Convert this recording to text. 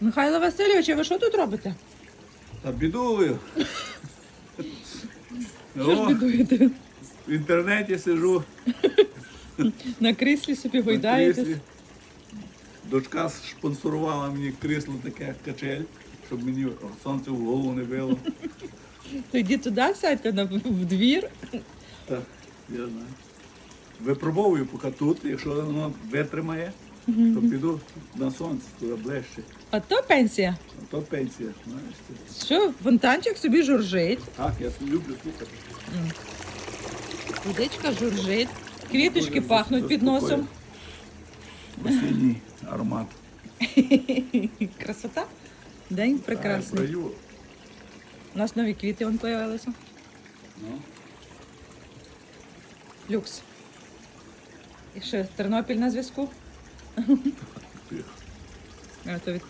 Михайло Васильович, а ви що тут робите? Та бідую. Що ж бідуєте? в інтернеті сижу. На кріслі собі гойдаєтесь. кріслі. Дочка спонсорувала мені крісло таке качель, щоб мені сонце в голову не било. То йди туди, сядьте на, в двір. Так, я знаю. Випробовую поки тут, якщо воно витримає, то піду на сонце, туди ближче. А то пенсія. А то пенсія, знаєш. Що, фонтанчик собі журжить, Так, я люблю слухати. водичка журжить, квіточки Дуже пахнуть під носом. Осінній аромат. Красота. День А, прекрасний. в раю. У нас нові квіти вон появилися. Ну, Люкс. І ще Тернопіль на зв'язку. Тих. А то від